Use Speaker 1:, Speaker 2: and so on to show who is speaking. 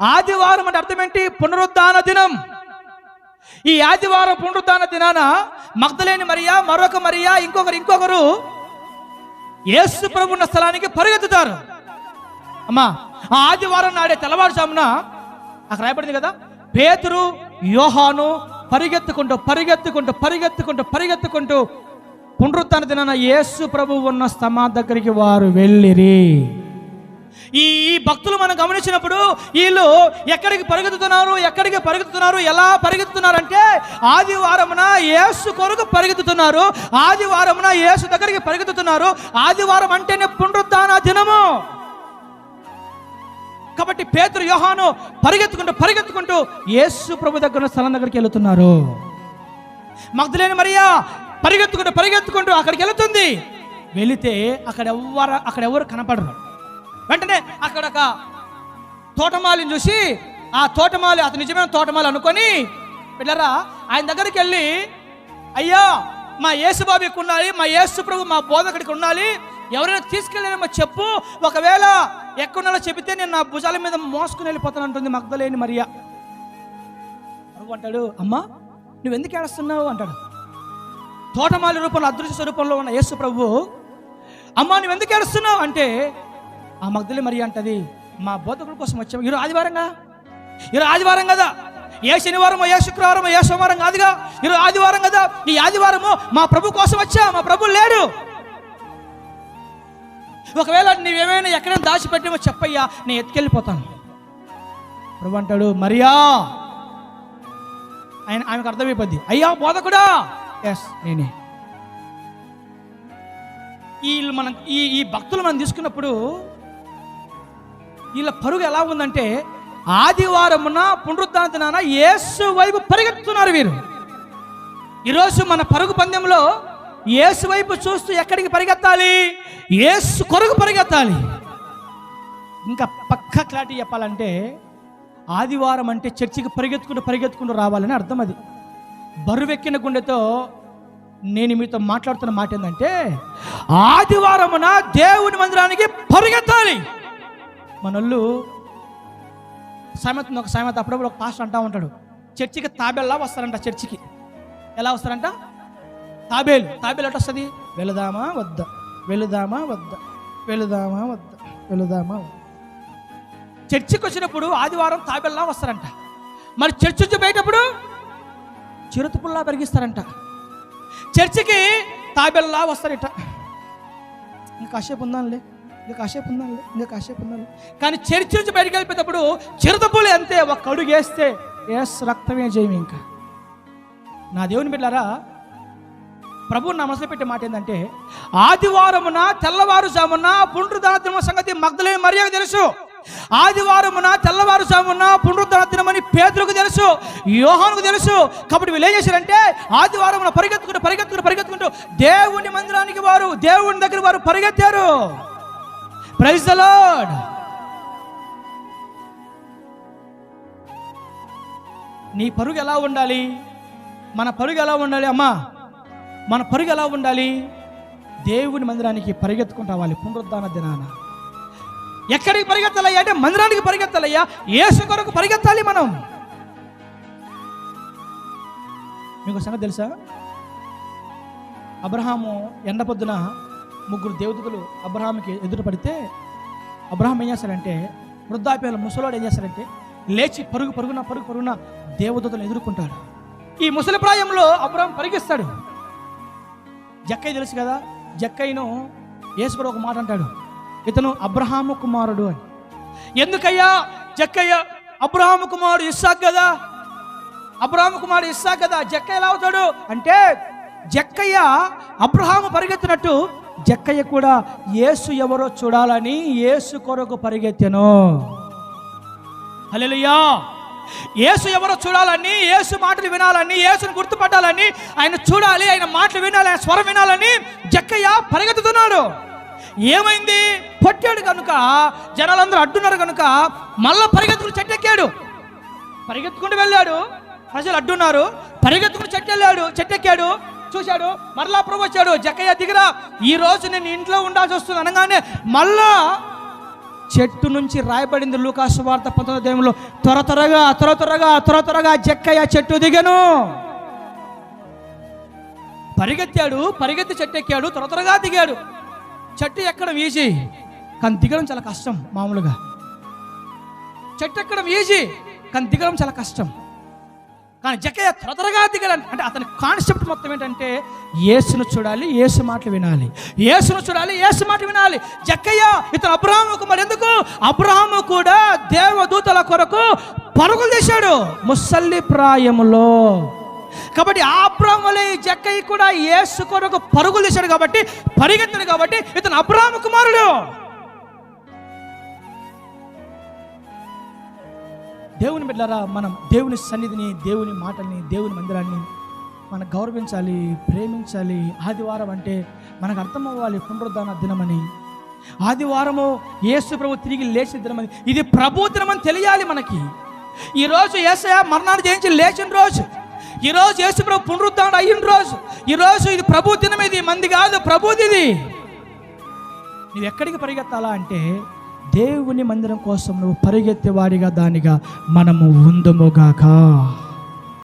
Speaker 1: ఆదివారం అంటే అర్థం ఏంటి? పునరుద్ధాన దినం. ఈ ఆదివారం పునరుద్ధాన దినాన మగ్ధలేని మరియా మరొక మరియా ఇంకొకరు ఇంకొకరు యేసు ప్రభు ఉన్న స్థలానికి పరిగెత్తుతారు. అమ్మా ఆ ఆదివారం నాడే తెల్లవారుజామున అక్కడ రాయబడింది కదా? పేతురు యోహాను పరిగెత్తుకుంటూ పరిగెత్తుకుంటూ పరిగెత్తుకుంటూ పరిగెత్తుకుంటూ పునరుత్న దినాన యేసు ప్రభు ఉన్న స్తమా దగ్గరికి వారు వెళ్ళిరి. ఈ ఈ భక్తులు మనం గమనించినప్పుడు వీళ్ళు ఎక్కడికి పరిగెత్తుతున్నారు ఎక్కడికి పరిగెత్తుతున్నారు ఎలా పరిగెత్తుతున్నారంటే ఆదివారమున యేసు కొరకు పరిగెత్తుతున్నారు ఆదివారమున యేసు దగ్గరికి పరిగెత్తుతున్నారు. ఆదివారం అంటేనే పునరుద్ధాన దినము. కాబట్టి పేతురు యోహాను పరిగెత్తుకుంటూ పరిగెత్తుకుంటూ యేసు ప్రభు దగ్గర స్థలం దగ్గరికి వెళుతున్నారు. మగ్ధులేని మరియా పరిగెత్తుకుంటూ పరిగెత్తుకుంటూ అక్కడికి వెళుతుంది. వెళితే అక్కడ ఎవ్వరు అక్కడ ఎవరు కనపడరు. వెంటనే అక్కడ ఒక తోటమాలిని చూసి ఆ తోటమాలి అతను నిజమైన తోటమాలి అనుకొని పిల్లరా ఆయన దగ్గరికి వెళ్ళి అయ్యా మా యేసుబాబు ఇక్కడ ఉండాలి మా యేసు ప్రభు మా బోధకుడికి ఉండాలి ఎవరైనా తీసుకెళ్ళారేమో చెప్పు ఒకవేళ ఎక్కడున్నాలో చెబితే నేను నా భుజాల మీద మోసుకుని వెళ్ళిపోతాను అంటుంది మగ్ధలేని మరియా. ప్రభు అంటాడు అమ్మా నువ్వు ఎందుకు ఏడుస్తున్నావు? అంటాడు. తోటమాలి రూపంలో అదృశ్య స్వరూపంలో ఉన్న యేసు ప్రభు అమ్మా నువ్వు ఎందుకు ఏడుస్తున్నావు? అంటే ఆ మగ్ధలి మరి అంటది మా బోధకుల కోసం వచ్చాము ఈరోజు ఆదివారం ఈరోజు ఆదివారం కదా? ఏ శనివారం ఏ శుక్రవారం ఏ సోమవారం కాదుగా? ఈరోజు ఆదివారం కదా? ఈ ఆదివారము మా ప్రభు కోసం వచ్చా మా ప్రభు లేడు. ఒకవేళ నీవేమైనా ఎక్కడైనా దాచిపెట్టామో చెప్పయ్యా నేను ఎత్తుకెళ్ళిపోతాను. ప్రభు అంటాడు మరియా! ఆయన ఆమెకు అర్థమైపోద్ది అయ్యా బోధకుడా! ఎస్ నేనే. వీళ్ళు మనం ఈ ఈ భక్తులు మనం తీసుకున్నప్పుడు వీళ్ళ పరుగు ఎలా ఉందంటే ఆదివారమున పునరుద్ధాన దినాన యేసు వైపు పరిగెత్తున్నారు వీరు. ఈరోజు మన పరుగు పందెంలో యేసు వైపు చూస్తూ ఎక్కడికి పరిగెత్తాలి? యేసు కొరకు పరిగెత్తాలి. ఇంకా పక్క క్లారిటీ చెప్పాలంటే ఆదివారం అంటే చర్చికి పరిగెత్తుకుంటూ పరిగెత్తుకుంటూ రావాలని అర్థం అది. బరువెక్కిన గుండెతో నేను మీతో మాట్లాడుతున్న మాట ఏంటంటే ఆదివారమున దేవుని మందిరానికి పరిగెత్తాలి. మనోళ్ళు సామెత ఒక సామెత అప్పుడప్పుడు ఒక పాస్టర్ అంటా ఉంటాడు. చర్చికి తాబేల్లా వస్తారంట చర్చికి. ఎలా వస్తారంట? తాబేలు. తాబేలు ఎట్లా వస్తుంది? వెళదామా వద్దా? వెళదామా వద్దా? వెళదామా వద్దా? వెళదామా వద్దా? చర్చికి వచ్చినప్పుడు ఆదివారం తాబేల్లా వస్తారంట. మరి చర్చి నుంచి బయటప్పుడు చిరుతపుల్లా పెరిగిస్తారంట. చర్చికి తాబేల్లా వస్తారట. ఇంకా కాసేపు ఉందానులే ఇంకా కాసేపు ఉందండి ఇంకా కాసేపు ఉందండి కానీ చర్చి నుంచి బయటకు వెళ్ళిపోయేటప్పుడు చిరుతపులు అంతే ఒక అడుగు వేస్తే ఎస్ రక్తమే జయం ఇంకా. నా దేవుని బిడ్డారా ప్రభు నా మనసులో పెట్టే మాట ఏంటంటే ఆదివారమున తెల్లవారుజామున పునరుద్ధాన దినం సంగతి మగ్ధులైన మర్యాద తెలుసు. ఆదివారమున తెల్లవారుజామున పునరుద్ధాన దినమని పేదలకు తెలుసు యోహానుకు తెలుసు. కాబట్టి వీళ్ళు ఏం చేశారంటే ఆదివారమున పరిగెత్తుకుంటూ పరిగెత్తుకుంటూ పరిగెత్తుకుంటూ దేవుని మందిరానికి వారు దేవుని దగ్గర వారు పరిగెత్తారు. ప్రైజ్ ద లార్డ్ నీ పరుగు ఎలా ఉండాలి? మన పరుగు ఎలా ఉండాలి అమ్మా? మన పరుగు ఎలా ఉండాలి? దేవుని మందిరానికి పరిగెత్తుకుంటావాలి పునరుద్ధాన దినాన. ఎక్కడికి పరిగెత్తాలయ్యా? అంటే మందిరానికి పరిగెత్తాలయ్యా? ఏసు కొరకు పరిగెత్తాలి మనం. మీకు సంగతి తెలుసా? అబ్రహాము ఎండ పొద్దున ముగ్గురు దేవతలు అబ్రహాంకి ఎదురు పడితే అబ్రహాం ఏం చేస్తాడంటే వృద్ధాప్యాల ముసలోడు ఏం చేస్తాడంటే లేచి పరుగు పరుగున పరుగు పరుగున దేవదూతలు ఎదుర్కొంటాడు ఈ ముసలి ప్రాయంలో అబ్రహాం పరిగెస్తాడు జక్కయ్య తెలుసు కదా జక్కయ్యను యేసుకుడు ఒక మాట అంటాడు ఇతను అబ్రహాము కుమారుడు అని. ఎందుకయ్యా? జక్కయ్య అబ్రహాము కుమారుడు ఇస్సాక్ కదా. అబ్రహాము కుమారుడు ఇస్సాక్ కదా జక్కయ్య ఎలా అవుతాడు? అంటే జక్కయ్య అబ్రహాము పరిగెత్తినట్టు జక్కయ్య కూడా యేసు ఎవరో చూడాలని యేసు కొరకు పరిగెత్తెను. హల్లెలూయా. యేసు ఎవరో చూడాలని యేసు మాటలు వినాలని యేసుని గుర్తుపట్టాలని ఆయన చూడాలి ఆయన మాటలు వినాలి ఆయన స్వరం వినాలని జక్కయ్య పరిగెత్తుతున్నాడు. ఏమైంది? పొట్టాడు కనుక జనాలందరూ అడ్డున్నారు కనుక మళ్ళా పరిగెత్తుకుని చెట్టెక్కాడు. పరిగెత్తుకుంటూ వెళ్ళాడు. ప్రజలు అడ్డున్నారు. పరిగెత్తుకుని చెట్టెళ్ళాడు చెట్టెక్కాడు. చూశాడు మరలా ప్రభు వచ్చాడు జక్కయ్య దిగరా ఈ రోజు నేను ఇంట్లో ఉండాల్సి వస్తుంది అనగానే మళ్ళా చెట్టు నుంచి రాయబడింది లూకాసు వార్త పంతొమ్మిది దేవంలో త్వర త్వరగా త్వర త్వరగా త్వర త్వరగా జక్కయ్య చెట్టు దిగను. పరిగెత్తాడు పరిగెత్తి చెట్టు ఎక్కాడు త్వర త్వరగా దిగాడు. చెట్టు ఎక్కడం ఈజీ కానీ దిగడం చాలా కష్టం మామూలుగా. చెట్టు ఎక్కడం ఈజీ కానీ దిగడం చాలా కష్టం. కానీ జక్కయ్య త్వరగా దిగలని. అంటే అతని కాన్సెప్ట్ మొత్తం ఏంటంటే యేసును చూడాలి యేసు మాటలు వినాలి. యేసును చూడాలి యేసు మాట వినాలి. జక్కయ్య ఇతను అబ్రాహ్ముకు మరి ఎందుకు? అబ్రాహ్ము కూడా దేవదూతల కొరకు పరుగులు చేశాడు ముసల్లి ప్రాయములో కాబట్టి ఆ అబ్రాహ్మలే జక్కయ్య కూడా యేసు కొరకు పరుగులు చేశాడు కాబట్టి పరిగెత్తాడు కాబట్టి ఇతను అబ్రాహ్మ కుమారుడు. దేవుని బిడ్డలారా మనం దేవుని సన్నిధిని దేవుని మాటల్ని దేవుని మందిరాన్ని మనం గౌరవించాలి ప్రేమించాలి. ఆదివారం అంటే మనకు అర్థమవ్వాలి పునరుద్ధాన దినమని. ఆదివారము యేసు ప్రభు తిరిగి లేచిన దినమని. ఇది ప్రభు దినమని తెలియాలి మనకి. ఈరోజు ఏసయ మరణాన్ని జయించి లేచిన రోజు ఈరోజు యేసు ప్రభు పునరుద్ధారణ అయిన రోజు ఈరోజు ఇది ప్రభు దినం ఇది మంది కాదు ప్రభుది ఇది నువ్వు ఎక్కడికి పరిగెత్తాలా అంటే దేవుని మందిరం కోసం నువ్వు పరిగెత్తేవాడిగా దానిగా మనము ఉందముగాక